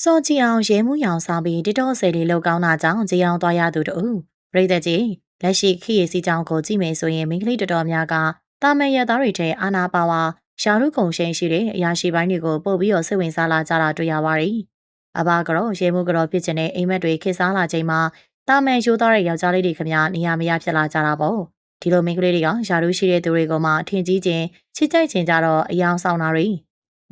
စောကြည်အောင်ရဲမှုရောင်ဆောင်ပြီးတစ်တော့ဆယ်လေးလောက်ကောင်းတာကြောင့်ကြေးအောင်သွားရသူတူပရိသတ်ကြီးလက်ရှိခေရစီကြောင်ကိုကြည့်မယ်ဆိုရင်မိန်းကလေးတော်တော်များကတာမန်ရသားတွေထဲအာနာပါဝါရှာရုကုံရှိန်ရှိတဲ့အရာရှိပိုင်းတွေကိုပို့ပြီးတော့စိတ်ဝင်စားလာကြတာတွေ့ရပါတယ်။အဘကတော့ရဲမှုကတော့ဖြစ်ချင်တဲ့အိမ်မက်တွေခေစားလာချိန်မှာတာမန်ရိုးသားတဲ့ယောက်ျားလေးတွေခမနေရာမရဖြစ်လာကြတာပေါ့။ဒီလိုမိန်းကလေးတွေကယာရုရှိတဲ့သူတွေကမှအထင်ကြီးခြင်းချစ်ကြိုက်ခြင်းကြတော့အယောင်ဆောင်တာတွေ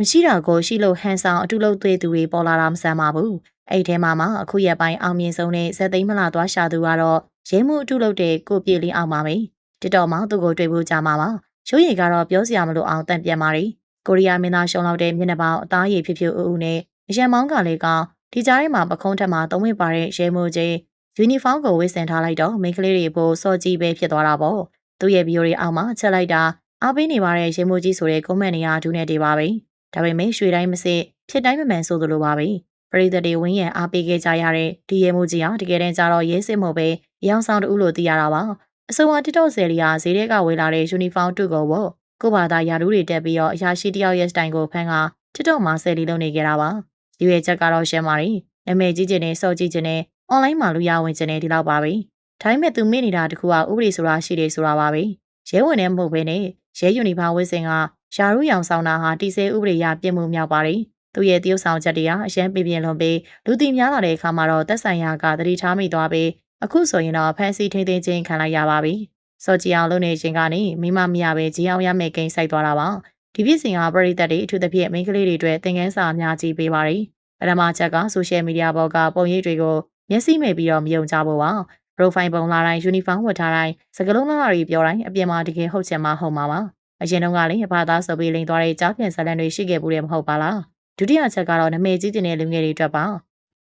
မရှိတာကိုရှိလို့ဟန်ဆောင်အတုလုပ်သေးသူတွေပေါ်လာတာမဆန်းပါဘူးအဲ့ထဲမှာမှအခုရက်ပိုင်းအောင်မြင်ဆုံးတဲ့ဇက်သိမ်းမလာသွားရှာသူကတော့ရဲမှုအတုလုပ်တဲ့ကိုပြေလင်းအောင်ပါပဲတစ်တော်မှသူ့ကိုတွေ့ဖို့ကြမှာပါရုပ်ရည်ကတော့ပြောစရာမလိုအောင်တန့်ပြန်ပါရီကိုရီးယားမင်းသားရှုံလောက်တဲ့မျက်နှာပေါင်းအသားရည်ဖြစ်ဖြစ်အူအူနဲ့အရန်မောင်းကလေးကောင်ဒီကြားထဲမှာပခုံးထက်မှာသုံးဝင်ပါတဲ့ရဲမှုကြီးယူနီဖောင်းကိုဝတ်ဆင်ထားလိုက်တော့မိန်းကလေးတွေပိုစော်ကြီးပဲဖြစ်သွားတာပေါ့သူ့ရဲ့ဗီဒီယိုတွေအောက်မှာချက်လိုက်တာအားပေးနေပါတဲ့ရဲမှုကြီးဆိုတဲ့ကွန်မန့်နေရာဒူးနဲ့တည်ပါပဲ ဒါပေမဲ့ရွှေတိုင်းမစစ်ဖြစ်တိုင်းမမှန်ဆိုသလိုပါပဲပရိသတ်တွေဝင်းရံအားပေးခဲ့ကြရတဲ့ဒီရဲမှုကြီးဟာတကယ်တမ်းကျတော့ရဲစစ်မဟုတ်ပဲရောင်ဆောင်တူလို့သိရတာပါအဆိုပါတစ်တော့ဆယ်လီဟာဈေးထဲကဝေလာတဲ့ယူနီဖောင်းတုကိုဝတ်ကိုဘာသာယာတူးတွေတက်ပြီးတော့အရာရှိတယောက်ရဲ့စတိုင်ကိုဖမ်းကတစ်တော့မှာဆယ်လီလုံးနေကြတာပါဒီရဲ့ချက်ကတော့ရှင်းပါရီနာမည်ကြီးခြင်းနဲ့စော့ကြီးခြင်းနဲ့အွန်လိုင်းမှာလူရဝင်ခြင်းနဲ့ဒီလောက်ပါပဲဒါပေမဲ့သူမေ့နေတာတခုကဥပဒေဆိုတာရှိတယ်ဆိုတာပါပဲရဲဝင်နဲ့မဟုတ်ဘဲနဲ့ရဲယူနီဖောင်းဝတ်စင်က ယာရုရောင်ဆောင်တာဟာတီဆဲဥပဒေရပြစ်မှုမြောက်ပါတယ်။သူရဲ့တရုတ်ဆောင်ချက်တွေဟာအရန်ပြပြလွန်ပြီးလူတီများလာတဲ့အခါမှာတော့တက်ဆိုင်ရာကတတိထားမိသွားပြီးအခုဆိုရင်တော့ဖန်စီထိန်းသိမ်းခြင်းခံလိုက်ရပါပြီ။စောကြည်အောင်လုပ်နေခြင်းကနေမိမမရပဲကြီးအောင်ရမယ်ကိန်းစိုက်သွားတာပါ။ဒီပြစ်စင်ကပရိသတ်တွေအထူးသဖြင့်မိန်းကလေးတွေအတွက်သင်ခန်းစာအများကြီးပေးပါတယ်။ပထမချက်ကဆိုရှယ်မီဒီယာပေါ်ကပုံရိပ်တွေကိုမျက်စိမိတ်ပြီးတော့မယုံကြဖို့ပါ။ profile ပုံလာတိုင်းယူနီဖောင်းဝတ်ထားတိုင်းစကလုံးသားတွေပြောတိုင်းအပြင်မှာတကယ်ဟုတ်ချင်မှဟုတ်မှာပါ အရင်တုန်းကလည်းဘာသာဆိုပြီးလိန်သွားတဲ့ကြားပြန်ဇာတ်လမ်းတွေရှိခဲ့ဘူးတယ်မဟုတ်ပါလားဒုတိယချက်ကတော့နမေကြီးတင်တဲ့လူငယ်တွေအတွက်ပါ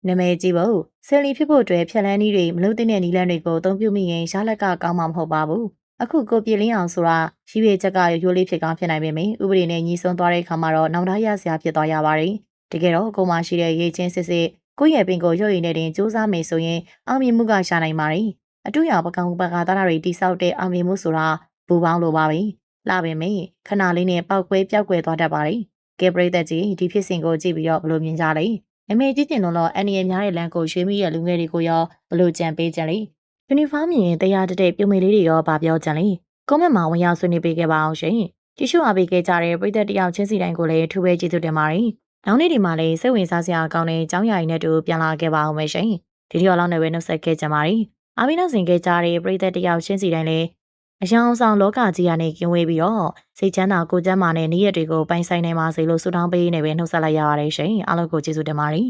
နမေကြီးဖို့ဆယ်လီဖြစ်ဖို့အတွက်ဖြက်လန်းနည်းတွေမလို့တဲ့နီလန်းတွေကိုအသုံးပြုမိရင်ရလက်ကကောင်းမှာမဟုတ်ပါဘူးအခုကိုပြေလင်းအောင်ဆိုတာရှိရချက်ကရိုးရိုးလေးဖြစ်ကောင်းဖြစ်နိုင်ပေမယ့်ဥပဒေနဲ့ညီဆုံးသွားတဲ့အခါမှာတော့နောက်သားရစရာဖြစ်သွားရပါတယ်တကယ်တော့ကိုမရှိတဲ့ရေးချင်းစစ်စစ်ကိုယ့်ရဲ့ပင်ကိုရုပ်ရည်နဲ့တင်စူးစမ်းမယ်ဆိုရင်အောင်မြင်မှုကရှာနိုင်ပါတယ်အတူရပကောင်ပကာသားတွေတိဆောက်တဲ့အောင်မြင်မှုဆိုတာဘူပေါင်းလိုပါပဲ လာပင်မေခဏလေးနဲ့ပောက်ကွဲပျောက်ကွယ်သွားတတ်ပါလေကဲပရိသတ်ကြီးဒီဖြစ်စဉ်ကိုကြည့်ပြီးတော့ဘလို့မြင်ကြလဲအမေကြီးတင်လုံးတော့အန်ရီများတဲ့လမ်းကိုရွှေမိရဲ့လူငယ်တွေကိုရောဘလို့ကြံပေးကြလဲယူနီဖောင်းမြင်တရားတတဲ့ပြုံမေလေးတွေရောဗာပြောကြလဲကွန်မန့်မှာဝင်ရောက်ဆွေးနွေးပေးခဲ့ပါအောင်ရှင်ကြည့်ရှုအားပေးခဲ့ကြတဲ့ပရိသတ်တယောက်ချင်းစီတိုင်းကိုလည်းထူပဲကျေးဇူးတင်ပါတယ်နောက်နေ့ဒီမှာလည်းစိတ်ဝင်စားစရာကောင်းတဲ့အကြောင်းအရာတွေနဲ့တူပြန်လာခဲ့ပါအောင်မယ်ရှင်ဒီဒီလောက်နဲ့ပဲနှုတ်ဆက်ခဲ့ကြပါရီအားမင်းနောက်ဆင်ခဲ့ကြတဲ့ပရိသတ်တယောက်ချင်းစီတိုင်းလည်း အယောင်ဆောင်လောကကြီးကနေကင်းဝေးပြီးတော့စိတ်ချမ်းသာကိုကျမ်းမာတဲ့နေ့ရက်တွေကိုပိုင်ဆိုင်နိုင်ပါစေလို့ဆုတောင်းပေးနေပဲနှုတ်ဆက်လိုက်ရပါတယ်ရှင်အားလုံးကိုကျေးဇူးတင်ပါတယ်